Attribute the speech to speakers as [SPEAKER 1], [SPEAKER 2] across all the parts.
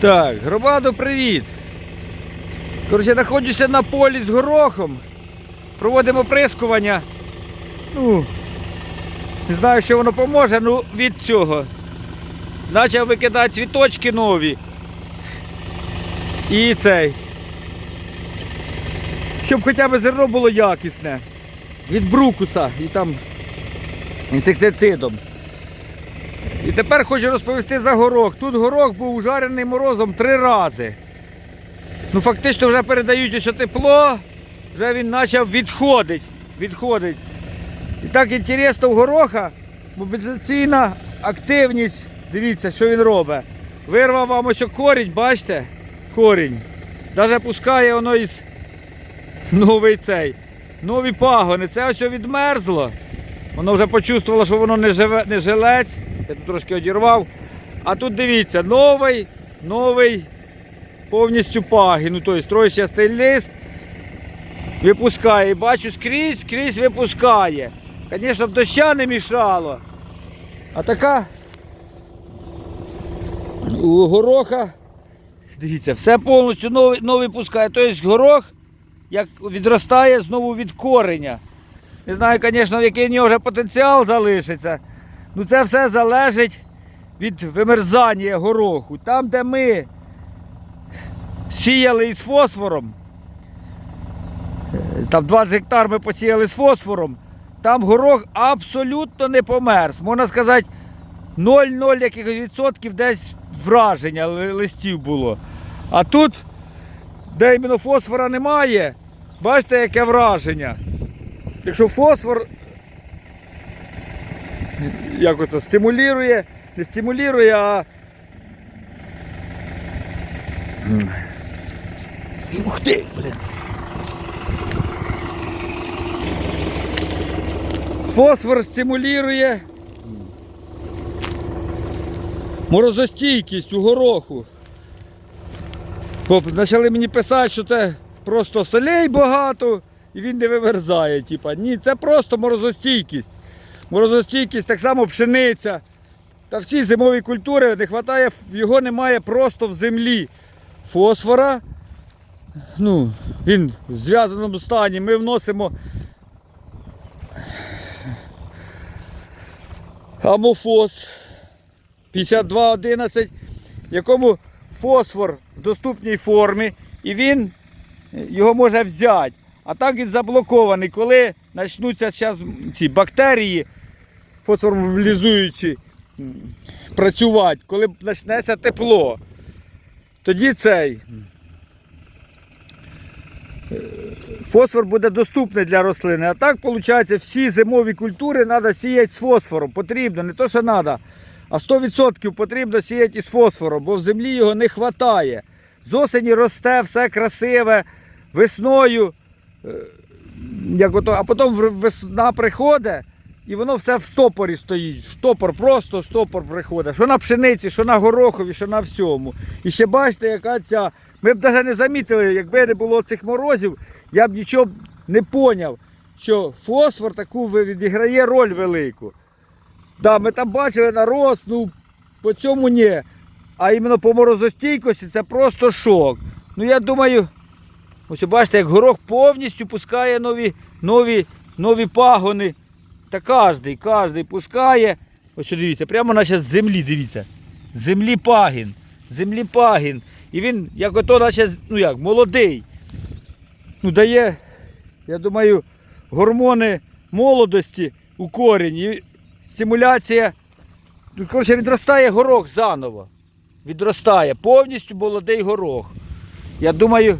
[SPEAKER 1] Так, громаду, привіт. Коротше, знаходжуся на полі з горохом. Проводимо прискування. Ну, не знаю, що воно поможе, ну від цього. Почав викидати цвіточки нові. І цей. Щоб хоча б зерно було якісне. Від брукуса і там інсектицидом. І тепер хочу розповісти за горох. Тут горох був ужарений морозом три рази. Ну, фактично вже передають ось тепло, вже він почав відходити. відходить. І так інтересно в гороха, мобілізаційна активність. Дивіться, що він робить. Вирвав вам ось корінь, бачите? Корінь. Навіть пускає воно із новий цей. Нові пагони. Це ось відмерзло. Воно вже почувствувало, що воно не, живе, не жилець. Я тут трошки одірвав. А тут дивіться, новий, новий повністю пагін. Ну, тобто троєчастий лист випускає. Бачу, скрізь, скрізь випускає. Звісно, б доща не мішало. А така у гороха. Дивіться, все повністю новий, новий пускає. Тобто горох, як відростає знову від кореня. Не знаю, звісно, який в нього вже потенціал залишиться. Ну це все залежить від вимерзання гороху. Там, де ми сіяли із фосфором, е, там 20 гектар ми посіяли з фосфором, там горох абсолютно не померз. Можна сказати, 0,0 якихось відсотків десь враження листів було. А тут, де іменно фосфора немає, бачите, яке враження. Якщо фосфор як ото стимулює, не стимулює, а. Ух ти, блин. Фосфор стимулює морозостійкість у гороху. Почали мені писати, що це просто солей багато і він не вимерзає. Типа. Ні, це просто морозостійкість. Морозостійкість, так само пшениця. Та всі зимові культури не хватає, його немає просто в землі. Фосфора. Ну, він в зв'язаному стані. Ми вносимо амофос 5211, якому фосфор в доступній формі, і він його може взяти. А так він заблокований, коли почнуться зараз ці бактерії фосформобілізуючі працювати, коли почнеться тепло, тоді цей е, фосфор буде доступний для рослини. А так, виходить, всі зимові культури треба сіяти з фосфором. Потрібно, не то, що треба, а 100% потрібно сіяти із фосфором, бо в землі його не вистачає. З осені росте все красиве, весною, е, як ото, а потім весна приходить. І воно все в стопорі стоїть. Штопор, просто штопор приходить. Що на пшениці, що на горохові, що на всьому. І ще бачите, яка ця. Ми б навіть не замітили, якби не було цих морозів, я б нічого не поняв, що фосфор таку відіграє роль велику. Да, ми там бачили нарост, ну по цьому ні. А іменно по морозостійкості це просто шок. Ну я думаю, ось бачите, як горох повністю пускає нові, нові, нові пагони. Та кожний, кожний пускає. Ось дивіться, прямо наче з землі, дивіться. Землі пагін. Землі пагін. І він, як ото, наче, ну як, молодий. Ну, дає, я думаю, гормони молодості у корінь. І стимуляція. Ну, коротше, відростає горох заново. Відростає. Повністю молодий горох. Я думаю,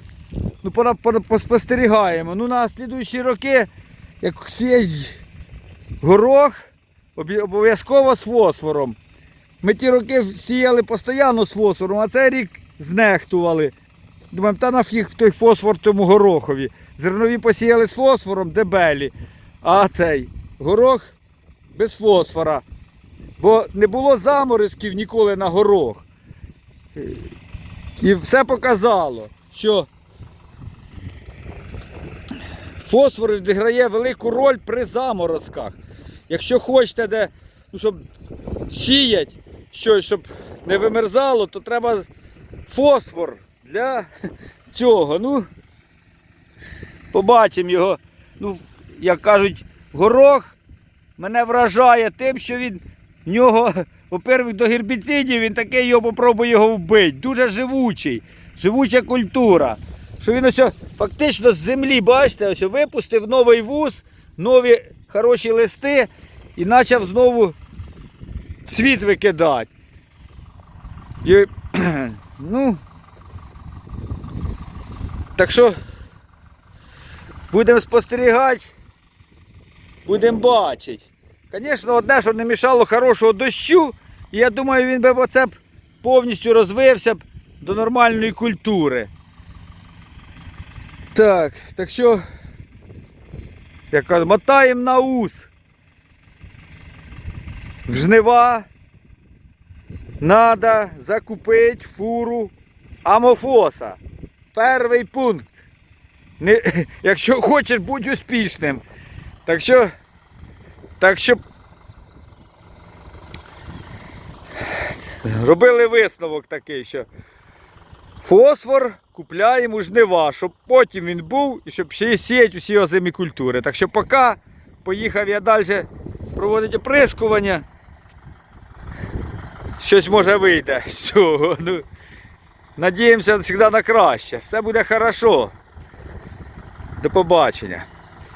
[SPEAKER 1] ну, пора, пора поспостерігаємо. Ну, на слідуючі роки, як сіять горох обов'язково з фосфором. Ми ті роки сіяли постійно з фосфором, а цей рік знехтували. Думаємо, та нафіг той фосфор тому горохові. Зернові посіяли з фосфором, дебелі. А цей горох без фосфора. Бо не було заморозків ніколи на горох. І все показало, що фосфор відіграє велику роль при заморозках. Якщо хочете, де, ну, щоб сіять щось, щоб не вимерзало, то треба фосфор для цього. Ну, побачимо його. Ну, як кажуть, горох мене вражає тим, що він в нього, по-перше, до гербіцидів він такий його попробує його вбити. Дуже живучий, живуча культура. Що він ось фактично з землі, бачите, ось випустив новий вуз, нові хороші листи і почав знову світ викидати. І, ну, так що будемо спостерігати, будемо бачити. Звісно, одне, що не мішало хорошого дощу, і я думаю, він би оце б повністю розвився б до нормальної культури. Так, так що, як кажу, мотаємо на ус. В жнива надо закупити фуру амофоса. Перший пункт. Не, якщо хочеш будь успішним. Так що, так що робили висновок такий, що фосфор купляємо жнива, щоб потім він був і щоб ще сіяти усі озимі культури. Так що поки поїхав я далі проводити оприскування. Щось може вийде з цього. Ну, надіємося завжди на краще. Все буде хорошо. До побачення.